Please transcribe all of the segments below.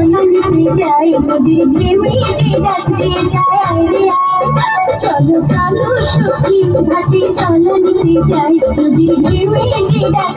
সত্যি যাই নদীর ঢেউয়ে রাত্রি আইডিয়া চলো চলো সত্যি ঘাটে জননীতে যাই নদীর ঢেউয়ে যে ডাক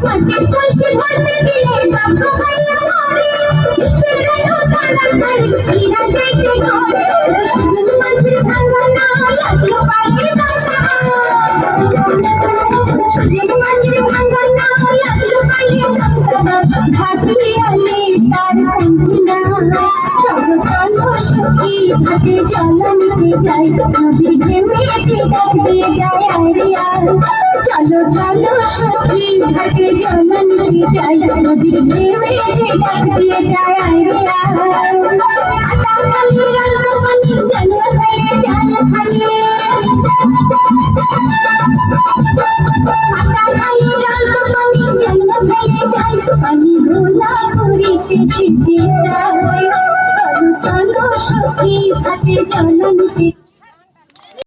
Buat. ঘাটে চলো নিতে যাই নদীর ঢেউয়ে যে ডাক দিয়ে যায় আইডিয়া চলো চলো সখী ঘাটে চলো নিতে যাই নদীর ঢেউয়ে যে ডাক দিয়ে যায় আইডিয়া আটা খালি রঙ পানি জল হয়ে জাল খালি। আটা খালি রঙ পানি জল হয়ে জাল পানি ঘোলা করিতে শিখে যায়। కానాలు తీసి